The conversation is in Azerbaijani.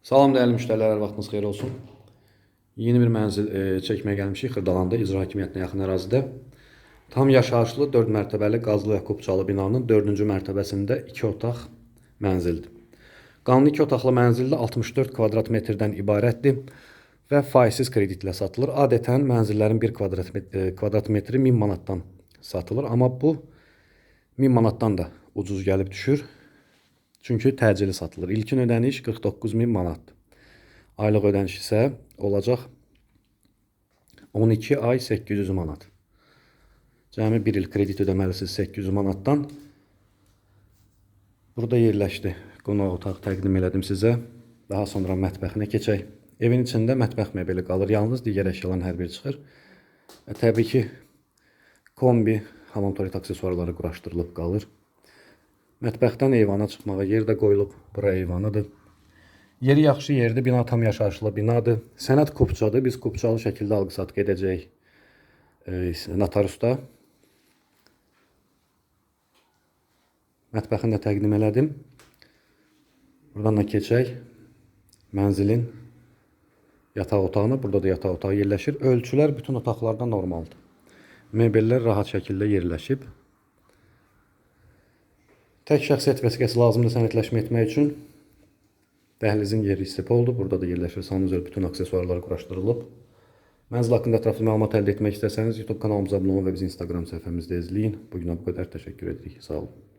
Salam dəyərli müştərilər, vaxtınız xeyir olsun. Yeni bir mənzil e, çəkməyə gəlmişik Xırdalanda, icra hakimiyyətinə yaxın ərazidə. Tam yaşayışlı 4 mərtəbəli Qazlı və Kupçalı binanın 4-cü mərtəbəsində 2 otaq mənzildir. Qanuni 2 otaqlı mənzildə 64 kvadrat metrdən ibarətdir və faizsiz kreditlə satılır. Adətən mənzillərin 1 kvadrat metri, kvadrat metri 1000 manatdan satılır, amma bu 1000 manatdan da ucuz gəlib düşür. Çünki təcili satılır. İlkin ödəniş 49 min manatdır. Aylıq ödəniş isə olacaq 12 ay 800 manat. Cəmi 1 il kredit ödəməlisiniz 800 manatdan. Burada yerləşdi. Qonaq otaq təqdim elədim sizə. Daha sonra mətbəxinə keçək. Evin içində mətbəx mebeli qalır. Yalnız digər əşyaların hər biri çıxır. Təbii ki, kombi, hamam tualet aksesuarları quraşdırılıb qalır. Mətbəxdən eyvana çıxmağa yer də qoyulub. Bura eyvanıdır. Yeri yaxşı yerdir. Bina tam yaşayışlı binadır. Sənəd Kupçadır. Biz Kupçalı şəkildə alqı-satqı edəcəyik. E, notariusda. Mətbəxini də təqdim elədim. Buradan da keçək. Mənzilin yataq otağına. Burada da yataq otağı yerləşir. Ölçülər bütün otaqlarda normaldır. Mebellər rahat şəkildə yerləşib. Tək şəxsiyyət vəsiqəsi lazımdır sənədləşmə etmək üçün. Dəhlizin yeri istip oldu. Burada da yerləşir. Sanuzör bütün aksesuarlar quraşdırılıb. Mənzil haqqında ətraflı məlumat əldə etmək istəsəniz YouTube kanalımıza abunə olun və bizi Instagram səhifəmizdə izləyin. Bu günə bu qədər təşəkkür edirik. Sağ olun.